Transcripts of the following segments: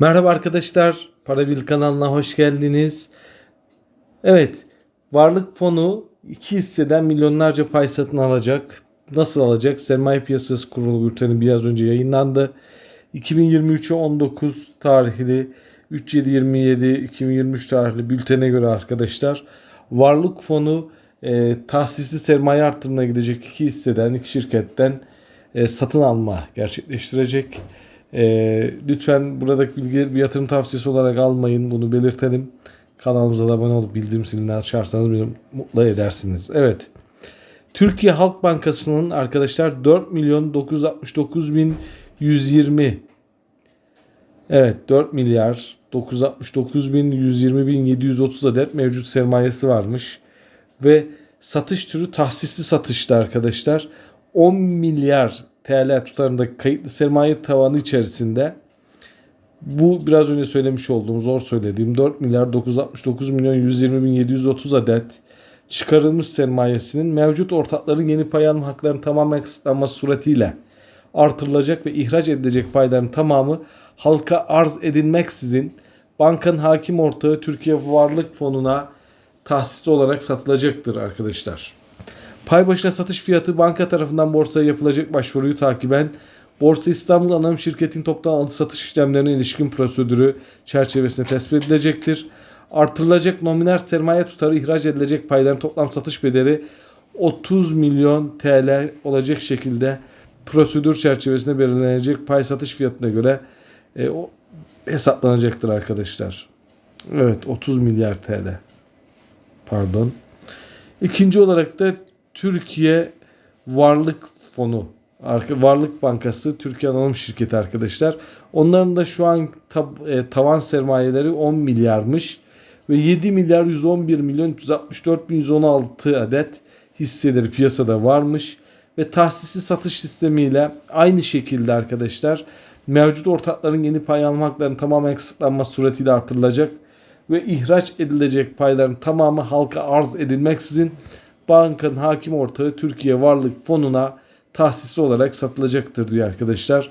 Merhaba arkadaşlar, Para Bil kanalına hoş geldiniz. Evet, Varlık Fonu iki hisseden milyonlarca pay satın alacak. Nasıl alacak? Sermaye Piyasası Kurulu bülteni biraz önce yayınlandı. 2023'e 19 tarihli 3727 2023 tarihli bültene göre arkadaşlar Varlık Fonu e, tahsisli sermaye artırımına gidecek iki hisseden, iki şirketten e, satın alma gerçekleştirecek. E, lütfen buradaki bilgileri bir yatırım tavsiyesi olarak almayın. Bunu belirtelim. Kanalımıza da abone olup bildirim zilini açarsanız beni mutlu edersiniz. Evet. Türkiye Halk Bankası'nın arkadaşlar 4 milyon 969 bin 120 Evet 4 milyar 969 bin 120 bin 730 adet mevcut sermayesi varmış. Ve satış türü tahsisli satışta arkadaşlar 10 milyar TL tutarındaki kayıtlı sermaye tavanı içerisinde bu biraz önce söylemiş olduğum zor söylediğim 4 milyar 969 milyon 120 bin 730 adet çıkarılmış sermayesinin mevcut ortakların yeni pay alma haklarının tamamen kısıtlanması suretiyle artırılacak ve ihraç edilecek payların tamamı halka arz edilmeksizin bankanın hakim ortağı Türkiye Varlık Fonu'na tahsis olarak satılacaktır arkadaşlar. Pay başına satış fiyatı banka tarafından borsaya yapılacak başvuruyu takiben Borsa İstanbul Anonim Şirketi'nin toptan alış satış işlemlerine ilişkin prosedürü çerçevesinde tespit edilecektir. Artırılacak nominal sermaye tutarı ihraç edilecek payların toplam satış bedeli 30 milyon TL olacak şekilde prosedür çerçevesinde belirlenecek pay satış fiyatına göre e, o hesaplanacaktır arkadaşlar. Evet 30 milyar TL. Pardon. İkinci olarak da Türkiye Varlık Fonu Varlık Bankası Türkiye Anonim Şirketi arkadaşlar. Onların da şu an tab- e, tavan sermayeleri 10 milyarmış ve 7 milyar 111 milyon 364 bin 116 adet hisseleri piyasada varmış ve tahsisli satış sistemiyle aynı şekilde arkadaşlar mevcut ortakların yeni pay alma tamamen kısıtlanması suretiyle artırılacak ve ihraç edilecek payların tamamı halka arz edilmeksizin bankanın hakim ortağı Türkiye Varlık Fonu'na tahsisli olarak satılacaktır diyor arkadaşlar.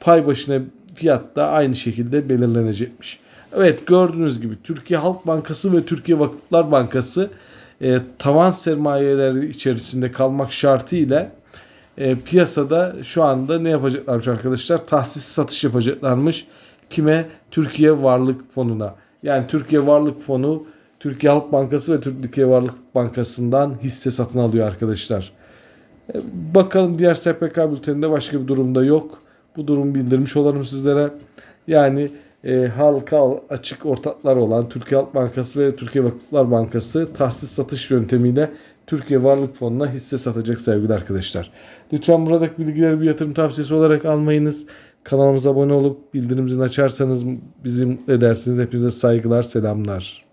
Pay başına fiyat da aynı şekilde belirlenecekmiş. Evet gördüğünüz gibi Türkiye Halk Bankası ve Türkiye Vakıflar Bankası e, tavan sermayeleri içerisinde kalmak şartıyla e, piyasada şu anda ne yapacaklarmış arkadaşlar? Tahsis satış yapacaklarmış. Kime? Türkiye Varlık Fonu'na. Yani Türkiye Varlık Fonu Türkiye Halk Bankası ve Türkiye Varlık Bankası'ndan hisse satın alıyor arkadaşlar. E, Bakalım diğer SPK bülteninde başka bir durumda yok. Bu durumu bildirmiş olalım sizlere. Yani e, halka açık ortaklar olan Türkiye Halk Bankası ve Türkiye Vakıflar Bankası tahsis satış yöntemiyle Türkiye Varlık Fonu'na hisse satacak sevgili arkadaşlar. Lütfen buradaki bilgileri bir yatırım tavsiyesi olarak almayınız. Kanalımıza abone olup bildirim açarsanız bizi mutlu edersiniz. Hepinize saygılar, selamlar.